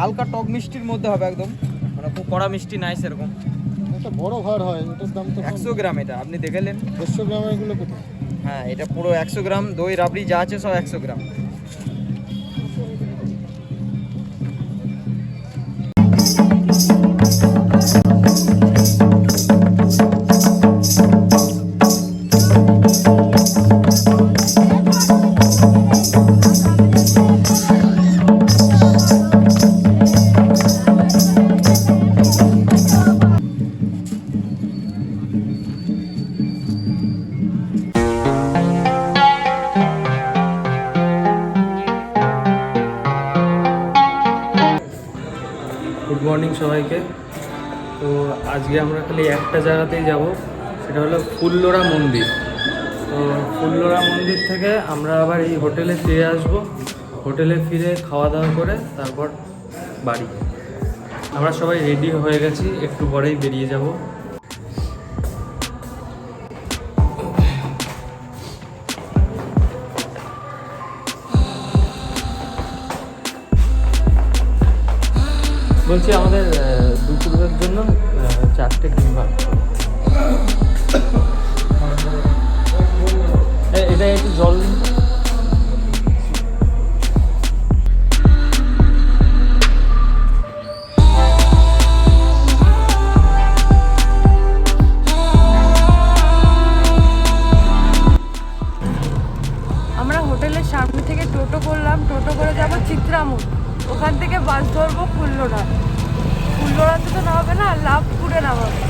হালকা টক মিষ্টির মধ্যে হবে একদম। মানে খুব কড়া মিষ্টি নাই সেরকম। একটা বড় ঘর হয় এটার দাম তো একশো গ্রাম এটা আপনি দেখেলেন দেড়শো গ্রাম এগুলো কোথায়? হ্যাঁ এটা পুরো একশো গ্রাম দই রাবড়ি যা আছে সব একশো গ্রাম। গুড মর্নিং সবাইকে। তো আজকে আমরা খালি একটা জায়গাতেই যাব, সেটা হলো ফুল্লোরা মন্দির। তো ফুল্লোরা মন্দির থেকে আমরা আবার এই হোটেলে ফিরে আসব। হোটেলে ফিরে খাওয়া দাওয়া করে তারপর বাড়ি। আমরা সবাই রেডি হয়ে গেছি, একটু পরেই বেরিয়ে যাব। বলছি আমাদের দুপুরের জন্য চারটে ডিম ভাগ цікаво.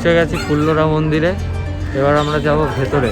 পৌঁছে গেছি ফুল্লোরা মন্দিরে। এবার আমরা যাব ভেতরে।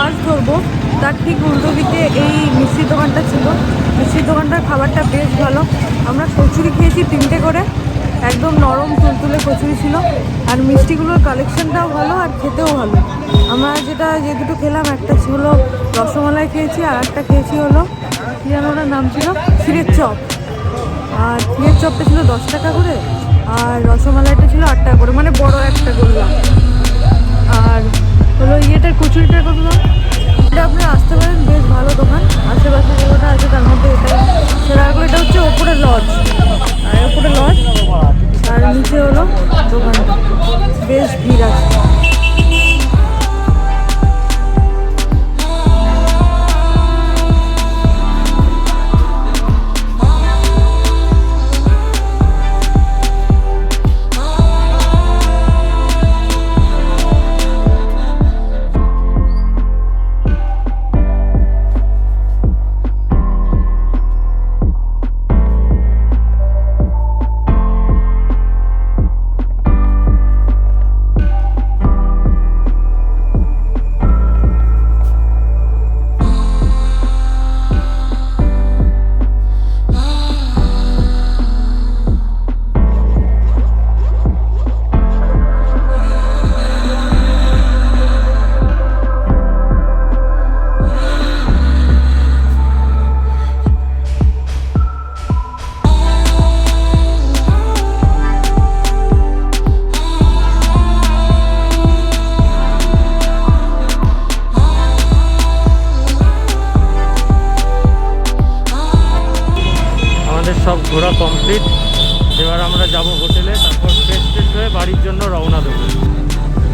বাস ধরবো। তার ঠিক উল্টো দিকে এই মিষ্টির দোকানটা ছিল। মিষ্টির দোকানটার খাবারটা বেশ ভালো। আমরা কচুরি খেয়েছি তিনটে করে। একদম নরম তুলতুলে কচুরি ছিল। আর মিষ্টিগুলোর কালেকশনটাও ভালো আর খেতেও ভালো। আমরা যেটা যে দুটো খেলাম, একটা ছিল রসমালাই খেয়েছি আর একটা খেয়েছি হলো, কী যেন ওটার নাম ছিল? ক্ষীরের চপ। আর ক্ষীরের চপটা ছিল দশ টাকা করে আর রসমালাইটা ছিল আট টাকা করে মানে বড় একটা করলাম আর হলো কচুরিটার কত দাম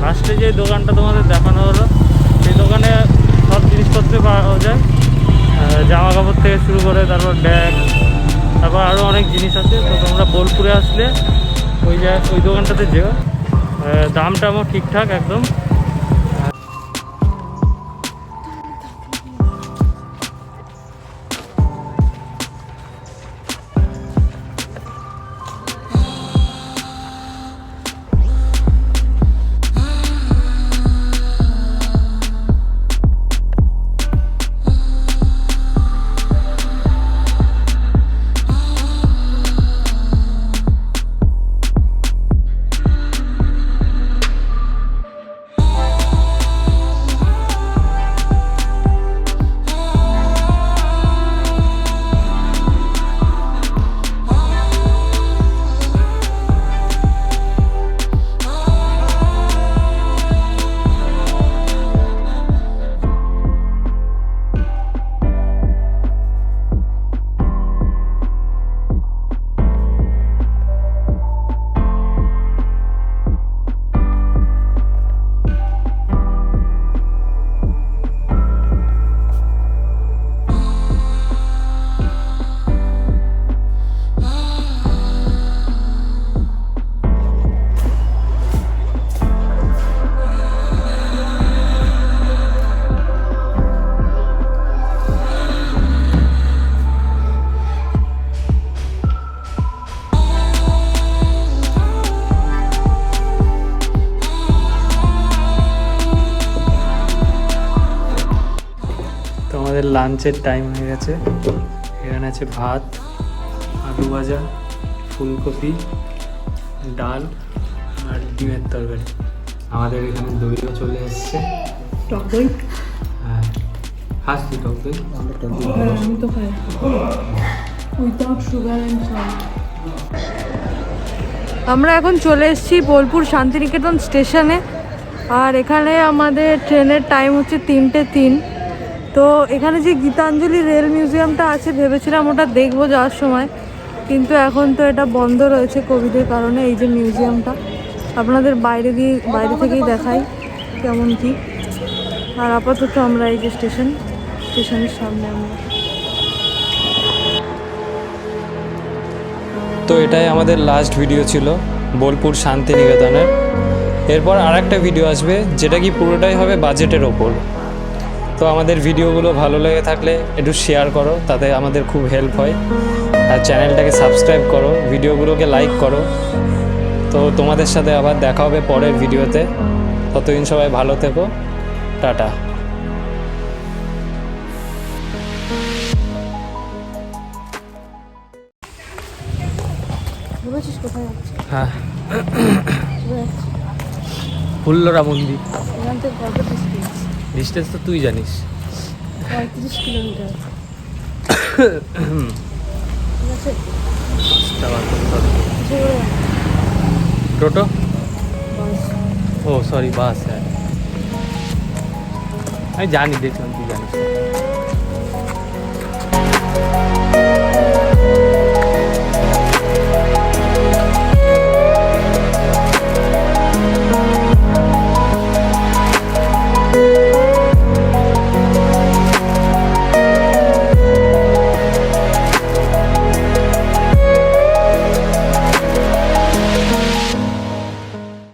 লাস্টে যে দোকানটা তোমাদের দেখানো হলো, সেই দোকানে সব জিনিসপত্র পাওয়া যায়। জামা কাপড় থেকে শুরু করে তারপর ব্যাগ, তারপর আরও অনেক জিনিস আছে। তো তোমরা বোলপুরে আসলে ওই জায়গা ওই দোকানটাতে যেও। দামটা আমার ঠিকঠাক একদম। আমাদের লাঞ্চের টাইম হয়ে গেছে। এখানে আছে ভাত আলু ভাজা ফুলকপি ডাল আর ডিমের তরকারি। আমাদের এখানে দইও চলে এসছে। টক দই? হ্যাঁ। খাস তুই টক দই? হ্যাঁ আমি তো খাই। উইথাউট সুগার অ্যান্ড সল্ট আমরা এখন চলে এসেছি বোলপুর শান্তিনিকেতন স্টেশনে। আর এখানে আমাদের ট্রেনের টাইম হচ্ছে তিনটে তিন। তো এখানে যে গীতাঞ্জলি রেল মিউজিয়ামটা আছে, ভেবেছিলাম ওটা দেখব যাওয়ার সময়। কিন্তু এখন তো এটা বন্ধ রয়েছে কোভিডের কারণে, এই যে মিউজিয়ামটা। আপনাদের বাইরে দিয়ে, বাইরে থেকেই দেখাই কেমন কি। আর আপাতত আমরা এই যে স্টেশন, স্টেশনের সামনে আমরা। তো এটাই আমাদের লাস্ট ভিডিও ছিল, বোলপুর শান্তিনিকেতনের। এরপর আর একটা ভিডিও আসবে, যেটা কি পুরোটাই হবে বাজেটের ওপর। তো আমাদের ভিডিওগুলো ভালো লেগে থাকলে একটু শেয়ার করো তাতে আমাদের খুব হেল্প হয়। আর চ্যানেলটাকে সাবস্ক্রাইব করো ভিডিওগুলোকে লাইক করো। তো তোমাদের সাথে আবার দেখা হবে পরের ভিডিওতে। ততদিন সবাই ভালো থেকো। টাটা। হ্যাঁ। ফুল্লরা মন্দির। ডিস্টেন্স তো তুই জানিস। পঁয়ত্রিশ কিলোমিটার? টোটো ও সরি বাস হ্যাঁ। আমি জানি দেখলাম তুই জানিস।